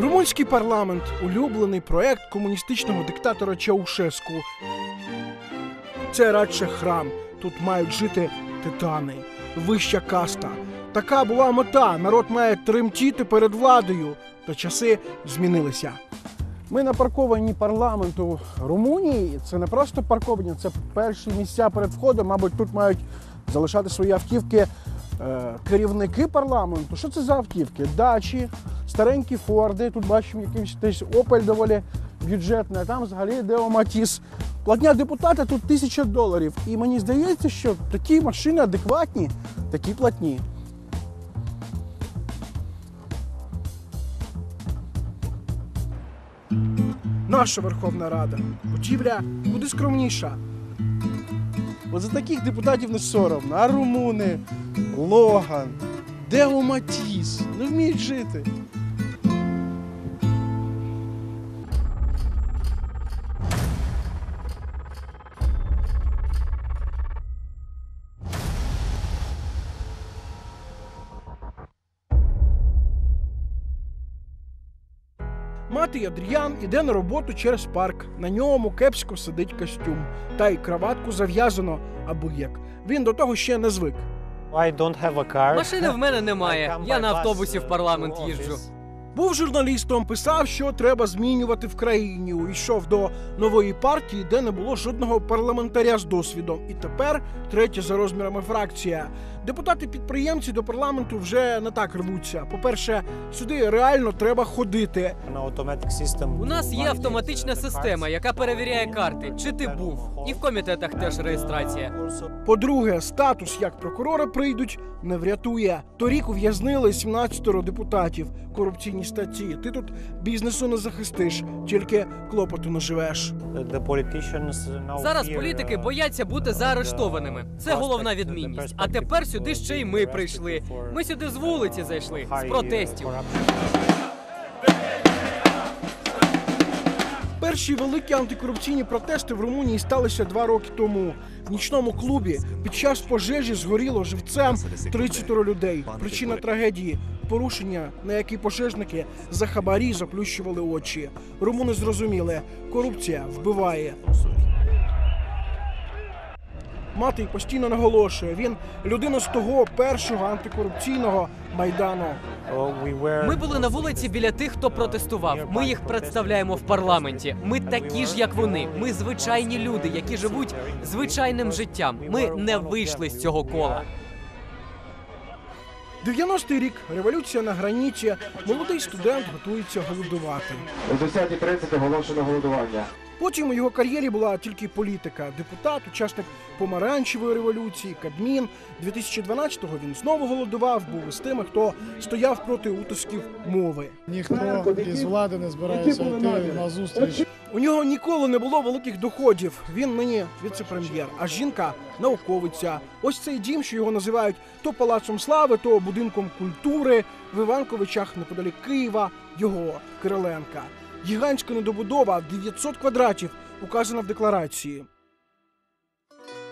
Румунський парламент улюблений проект комуністичного диктатора Чаушеску. Це радше храм. Тут мають жити титани, вища каста. Така була мета. Народ має тремтіти перед владою. Та часи змінилися. Ми на парковані парламенту Румунії. Це не просто парковані, це перші місця перед входом. Мабуть, тут мають залишати свої автівки керівники парламенту. Що це за автівки? Дачі, старенькі Форди. Тут бачимо якийсь десь Опель доволі бюджетний, а там взагалі Део Матіс. Платня депутата тут тисяча доларів. І мені здається, що такі машини адекватні, такі платні. Наша Верховна Рада. Будівля куди скромніша. От за таких депутатів не соромно. А румуни, Логан, Део Матіс не вміють жити. Мати Адріан іде на роботу через парк. На ньому кепсько сидить костюм. Та й краватку зав'язано або як. Він до того ще не звик. I don't have a car. Машини в мене немає. Я на автобусі в uh, парламент їжджу. Був журналістом, писав, що треба змінювати в країні. Uyшов до нової партії, де не було жодного парламентаря з досвідом. І тепер третя за розмірами фракція. Депутати-підприємці до парламенту вже не так рвуться. По-перше, сюди реально треба ходити. У нас є автоматична система, яка перевіряє карти, чи ти був. І в комітетах теж реєстрація. По-друге, статус як прокурора прийдуть не врятує. Торік ув'язнили 17 депутатів. Корупційні статті. Ти тут бізнесу не захистиш, тільки клопоту наживеш. the politicians Зараз політики uh, бояться бути заарештованими. Це головна відмінність. А тепер сюди ще й ми прийшли. Ми сюди з вулиці зайшли, з uh, протестів. Перші великі антикорупційні протести в Румунії сталися два роки тому. В нічному клубі під час пожежі згоріло живцем 30 людей. Причина трагедії порушення, на які пожежники за хабарі заплющували очі. Румуни зрозуміли, корупція вбиває. Матий постійно наголошує. Він людина з того першого антикорупційного майдану. Ми були на вулиці біля тих, хто протестував. Ми їх представляємо в парламенті. Ми такі ж, як вони. Ми звичайні люди, які живуть звичайним життям. Ми не вийшли з цього кола. 90-й рік революція на граніті. Молодий студент готується голодувати. О 10.30 оголошено голодування. Потім у його кар'єрі була тільки політика. Депутат, учасник помаранчевої революції, Кабмін. 2012-го він знову голодував, був із тими, хто стояв проти утисків мови. Ніхто із влади не збирається йти на зустріч. У нього ніколи не було великих доходів. Він нині віце-прем'єр, а жінка науковиця. Ось цей дім, що його називають то палацом слави, то будинком культури в Іванковичах неподалік Києва. Його Кириленка. Гігантська недобудова 900 квадратів, указана в декларації.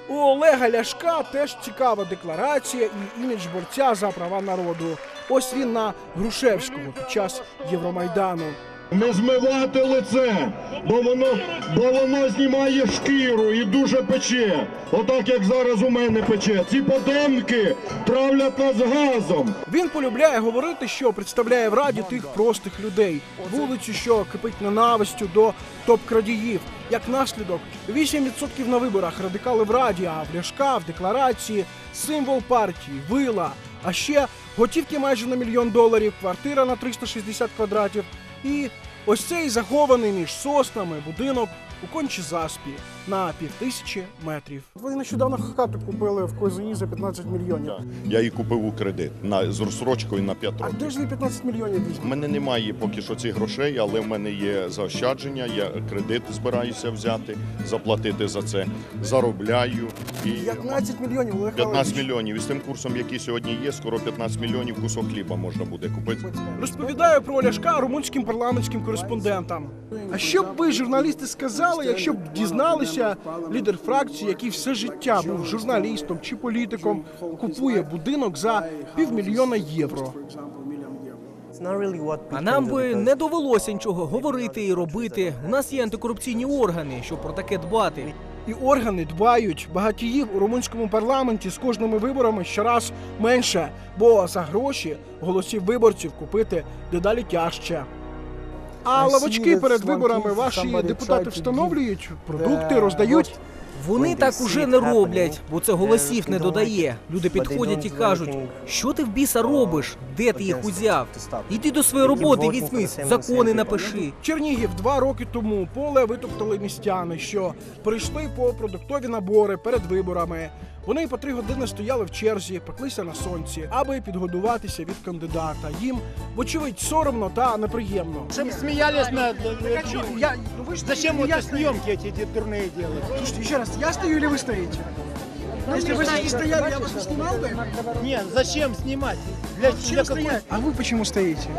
У Олега Ляшка теж цікава декларація і імідж борця за права народу. Ось він на Грушевського під час Євромайдану. Не змивати лице, бо воно, бо воно знімає шкіру і дуже пече. Отак як зараз у мене пече. Ці подонки травлять нас газом. Він полюбляє говорити, що представляє в раді тих простих людей, вулицю, що кипить ненавистю до топ-крадіїв. Як наслідок, 8% на виборах радикали в раді, а в Ляшка в декларації символ партії, вила. А ще готівки майже на мільйон доларів, квартира на 360 квадратів. І ось цей захований між соснами будинок у Кончі-Заспі на півтисячі метрів. Ви нещодавно хату купили в Козині за 15 мільйонів. Я її купив у кредит на з розсрочкою на 5 А де ж ви 15 мільйонів У мене немає поки що цих грошей, але в мене є заощадження. Я кредит збираюся взяти, заплатити за це. Заробляю і 15 мільйонів Олег 15 мільйонів. І з тим курсом, який сьогодні є, скоро 15 мільйонів кусок хліба можна буде купити. Розповідаю про Ляшка румунським парламентським кореспондентам. А що б ви, журналісти, сказали, якщо б дізналися, лідер фракції, який все життя був журналістом чи політиком, купує будинок за півмільйона євро? А нам би не довелося нічого говорити і робити. У нас є антикорупційні органи, щоб про таке дбати. І органи дбають. Багатіїв у румунському парламенті з кожними виборами щораз менше, бо за гроші голосів виборців купити дедалі тяжче. А лавочки перед виборами ваші депутати встановлюють, продукти роздають. Вони так уже не роблять, бо це голосів не додає. Люди підходять і кажуть, що ти в біса робиш? Де ти їх узяв? Іди до своєї роботи, візьмись, закони напиши. Чернігів два роки тому поле витоптали містяни, що прийшли по продуктові набори перед виборами. Вони по три години стояли в черзі, пеклися на сонці, аби підгодуватися від кандидата. Їм, вочевидь, соромно та неприємно. Щоб сміялись над... Я, ну ви ж Зачем я вот стою. съемки эти дурные делать? Слушайте, еще раз, я стою или вы стоите? Если вы не стояли, я вас не снимал бы? Нет, зачем снимать? Для, Зачем для какой- стоять? А вы почему стоите?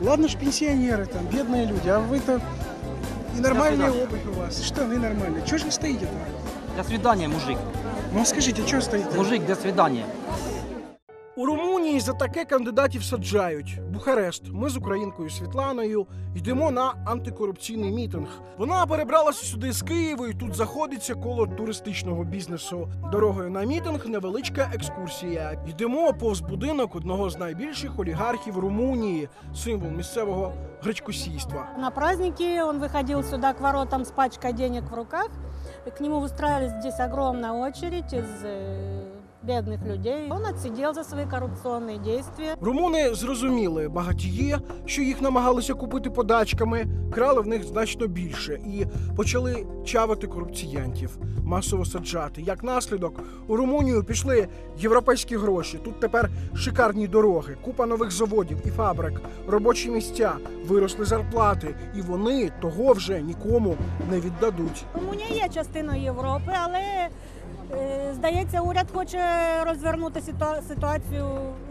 Ладно ж пенсионеры там, бедные люди, а вы-то и нормальная обувь у вас, штаны нормальные. Чего же вы стоите-то? До свидания, мужик. Ну а скажите, что стоит Мужик, до свидания. У Румунії за таке кандидатів саджають. Бухарест. Ми з українкою Світланою йдемо на антикорупційний мітинг. Вона перебралася сюди з Києва і тут заходиться коло туристичного бізнесу. Дорогою на мітинг невеличка екскурсія. Йдемо повз будинок одного з найбільших олігархів Румунії, символ місцевого гречкосійства. На праздники он выходил сюда к воротам с пачкой денег в руках. К нему выстраивались здесь огромная очередь из э, бедных людей. Он отсидел за свои коррупционные действия. Румуни зрозуміли багатії, що їх намагалися купити подачками, крали в них значно більше і почали чавити корупціянтів, масово саджати. Як наслідок, у Румунію пішли європейські гроші. Тут тепер шикарні дороги, купа нових заводів і фабрик, робочі місця, виросли зарплати, і вони того вже нікому не віддадуть. Румунія є частиною Європи, але е, здається, уряд хоче розвернути ситуа- ситуацію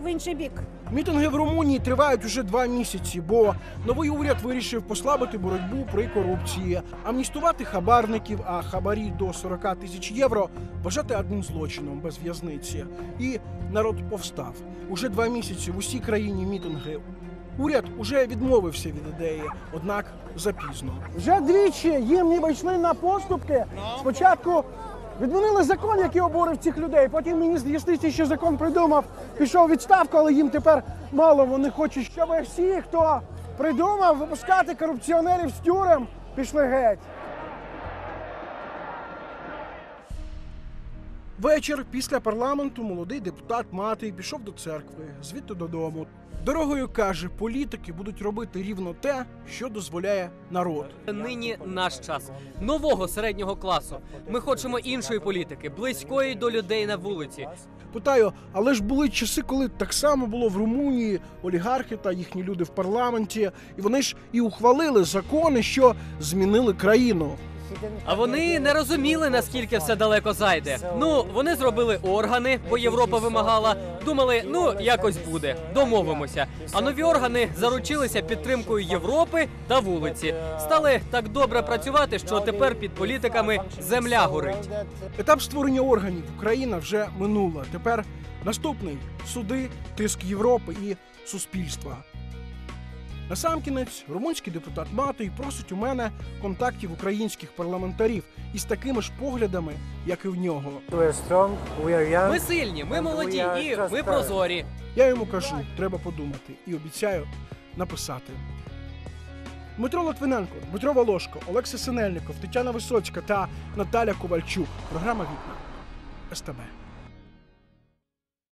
в інший бік. Мітинги в Румунії тривають уже два місяці, бо новий уряд вирішив послабити боротьбу при корупції, амністувати хабарників, а хабарі до 40 тисяч євро вважати одним злочином без в'язниці. І народ повстав. Уже два місяці в усій країні мітинги. Уряд уже відмовився від ідеї, однак запізно. Вже двічі їм ніби йшли на поступки. Спочатку відмінили закон, який обурив цих людей. Потім міністр юстиції ще закон придумав, пішов відставку, але їм тепер мало. Вони хочуть, щоб всі, хто придумав випускати корупціонерів з тюрем, пішли геть. Вечір після парламенту молодий депутат Матий пішов до церкви, звідти додому. Дорогою каже, політики будуть робити рівно те, що дозволяє народ. Нині наш час нового середнього класу. Ми хочемо іншої політики, близької до людей на вулиці. Питаю, але ж були часи, коли так само було в Румунії олігархи та їхні люди в парламенті, і вони ж і ухвалили закони, що змінили країну. А вони не розуміли, наскільки все далеко зайде. Ну, вони зробили органи, бо Європа вимагала. Думали, ну якось буде, домовимося. А нові органи заручилися підтримкою Європи та вулиці. Стали так добре працювати, що тепер під політиками земля горить. Етап створення органів Україна вже минула. Тепер наступний суди, тиск Європи і суспільства. Насамкінець, румунський депутат Матий просить у мене контактів українських парламентарів із такими ж поглядами, як і в нього. Ми сильні, ми молоді і ми прозорі. Я йому кажу, треба подумати, і обіцяю написати. Дмитро Литвиненко, Дмитро Волошко, Олекса Синельников, Тетяна Висоцька та Наталя Ковальчук. Програма Вікна СТБ.